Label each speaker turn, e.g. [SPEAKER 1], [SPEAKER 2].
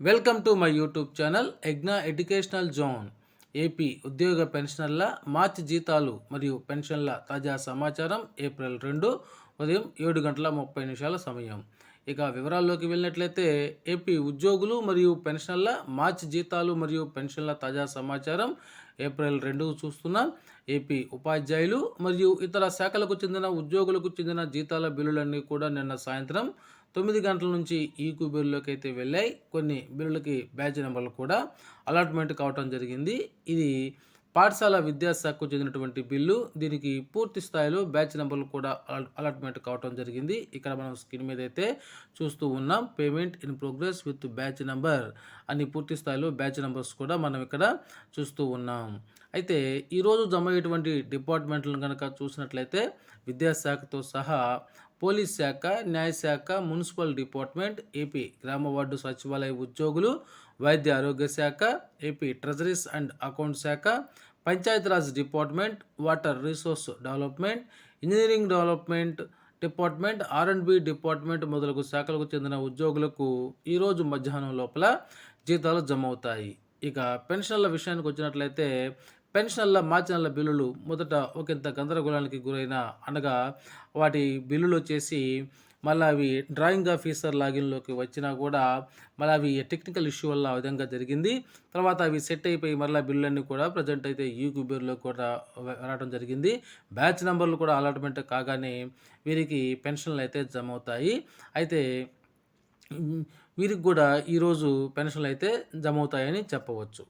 [SPEAKER 1] Welcome to my YouTube channel ఎగ్నా educational zone AP ఉద్యోగ పెన్షనర్ల మార్చి జీతాలు మరియు పెన్షన్ల తాజా సమాచారం ఏప్రిల్ రెండు ఉదయం ఏడు గంటల ముప్పై నిమిషాల సమయం. ఇక వివరాల్లోకి వెళ్ళినట్లయితే ఏపీ ఉద్యోగులు మరియు పెన్షన్ల మార్చి జీతాలు మరియు పెన్షన్ల తాజా సమాచారం ఏప్రిల్ రెండు చూస్తున్నాం. ఏపీ ఉపాధ్యాయులు మరియు ఇతర శాఖలకు చెందిన ఉద్యోగులకు చెందిన జీతాల బిల్లులన్నీ కూడా నిన్న సాయంత్రం తొమ్మిది గంటల నుంచి ఈ బిల్లులోకి అయితే వెళ్ళాయి. కొన్ని బిల్లులకి బ్యాచ్ నెంబర్లు కూడా అలాట్మెంట్ కావటం జరిగింది. ఇది పాఠశాల విద్యాశాఖకు చెందినటువంటి బిల్లు. దీనికి పూర్తి స్థాయిలో బ్యాచ్ నెంబర్లు కూడా అలాట్మెంట్ కావటం జరిగింది. ఇక్కడ మనం స్క్రీన్ మీద అయితే చూస్తూ ఉన్నాం. Payment in progress with batch number అని పూర్తి స్థాయిలో బ్యాచ్ నెంబర్స్ కూడా మనం ఇక్కడ చూస్తూ ఉన్నాం. అయితే ఈరోజు జమ అయ్యేటువంటి డిపార్ట్మెంట్లను కనుక చూసినట్లయితే విద్యాశాఖతో సహా పోలీస్ శాఖ న్యాయశాఖ మున్సిపల్ డిపార్ట్మెంట్ ఏపీ గ్రామ వార్డు సచివాలయ ఉద్యోగులు వైద్య ఆరోగ్య శాఖ ఏపీ ట్రెజరీస్ అండ్ అకౌంట్ శాఖ Panchayati Raj department water resource development engineering development department R and B department మొదలగు శాఖలకు చెందిన ఉద్యోగులకు ఈరోజు మధ్యాహ్నం లోపల జీతాలు జమ అవుతాయి. ఇక పెన్షన్ల విషయానికి వచ్చినట్లయితే పెన్షన్ల మార్చినల బిల్లులు మొదట ఒకంత గందరగోళానికి గురైన అనగా వాటి బిల్లులు వచ్చేసి మళ్ళీ అవి డ్రాయింగ్ ఆఫీసర్ లాగిన్లోకి వచ్చినా కూడా మళ్ళీ అవి టెక్నికల్ ఇష్యూ వల్ల ఆ విధంగా జరిగింది. తర్వాత అవి సెట్ అయిపోయి మళ్ళీ బిల్లులన్నీ కూడా ప్రజెంట్ అయితే ఈ కుబేర్లో కూడా రావడం జరిగింది. బ్యాచ్ నెంబర్లు కూడా అలాట్మెంట్ కాగానే వీరికి పెన్షన్లు అయితే జమ అవుతాయి అయితే వీరికి కూడా ఈరోజు పెన్షన్లు అయితే జమ అవుతాయని చెప్పవచ్చు.